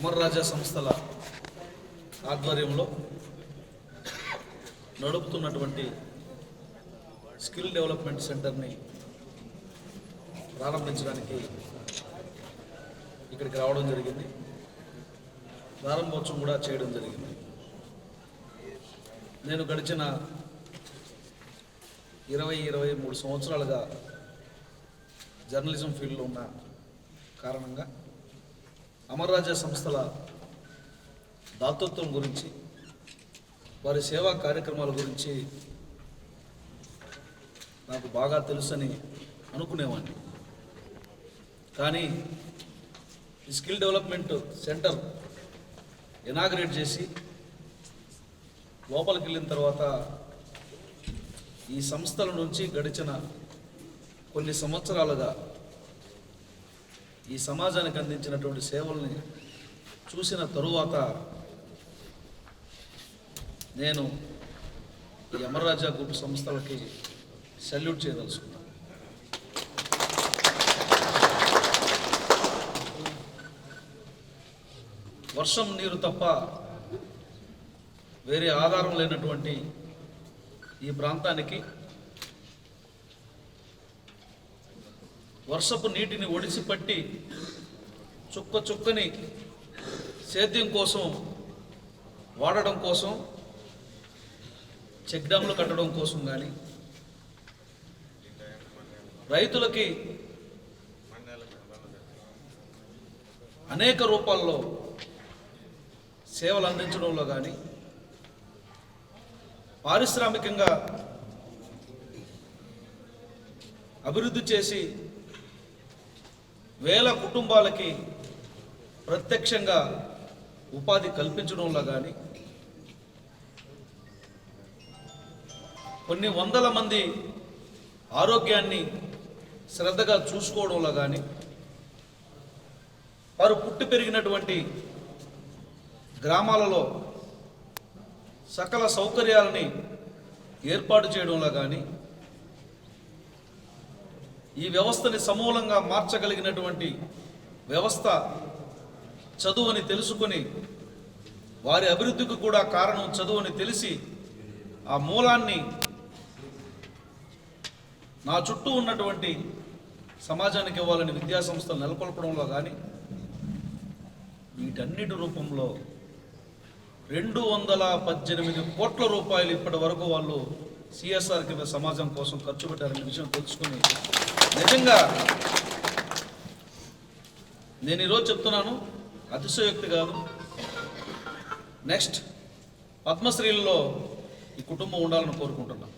అమర్ రాజా సంస్థల ఆధ్వర్యంలో నడుపుతున్నటువంటి skill development సెంటర్ని ప్రారంభించడానికి ఇక్కడికి రావడం జరిగింది. ప్రారంభోత్సవం కూడా చేయడం జరిగింది. నేను గడిచిన ఇరవై ఇరవై మూడు సంవత్సరాలుగా జర్నలిజం ఫీల్డ్లో ఉన్న కారణంగా అమర్రాజా సంస్థల దాతృత్వం గురించి వారి సేవా కార్యక్రమాల గురించి నాకు బాగా తెలుసని అనుకునేవాడిని. కానీ ఈ స్కిల్ డెవలప్మెంట్ సెంటర్ ఇనాగ్రేట్ చేసి లోపలికి వెళ్ళిన తర్వాత ఈ సంస్థల నుంచి గడిచిన కొన్ని సంవత్సరాలుగా ఈ సమాజానికి అందించినటువంటి సేవల్ని చూసిన తరువాత నేను ఈ అమరరాజా గ్రూప్ సంస్థలకి సెల్యూట్ చేయదలుచుకున్నాను. వర్షం నీరు తప్ప వేరే ఆధారం లేనటువంటి ఈ ప్రాంతానికి వర్షపు నీటిని ఒడిసి పట్టి చుక్క చుక్కని సేద్యం కోసం వాడడం కోసం చెక్ డ్యామ్లు కట్టడం కోసం కానీ రైతులకి అనేక రూపాల్లో సేవలు అందించడంలో కానీ పారిశ్రామికంగా అభివృద్ధి చేసి వేల కుటుంబాలకి ప్రత్యక్షంగా ఉపాధి కల్పించడంలో కానీ కొన్ని వందల మంది ఆరోగ్యాన్ని శ్రద్ధగా చూసుకోవడంలో కానీ వారు పుట్టి పెరిగినటువంటి గ్రామాలలో సకల సౌకర్యాలని ఏర్పాటు చేయడంలో కానీ ఈ వ్యవస్థని సమూలంగా మార్చగలిగినటువంటి వ్యవస్థ చదువుని తెలుసుకొని వారి అభివృద్ధికి కూడా కారణం చదువుని తెలిసి ఆ మూలాన్ని నా చుట్టూ ఉన్నటువంటి సమాజానికి ఇవ్వాలని విద్యా సంస్థలు నెలకొల్పడంలో కానీ వీటన్నిటి రూపంలో రెండు వందల పద్దెనిమిది కోట్ల రూపాయలు ఇప్పటి వరకు వాళ్ళు సిఎస్ఆర్ కింద సమాజం కోసం ఖర్చు పెట్టారనే విషయం తెలుసుకుని నిజంగా నేను ఈరోజు చెప్తున్నాను అతిశయోక్తి కాదు. నెక్స్ట్ పద్మశ్రీలలో ఈ కుటుంబం ఉండాలని కోరుకుంటున్నాను.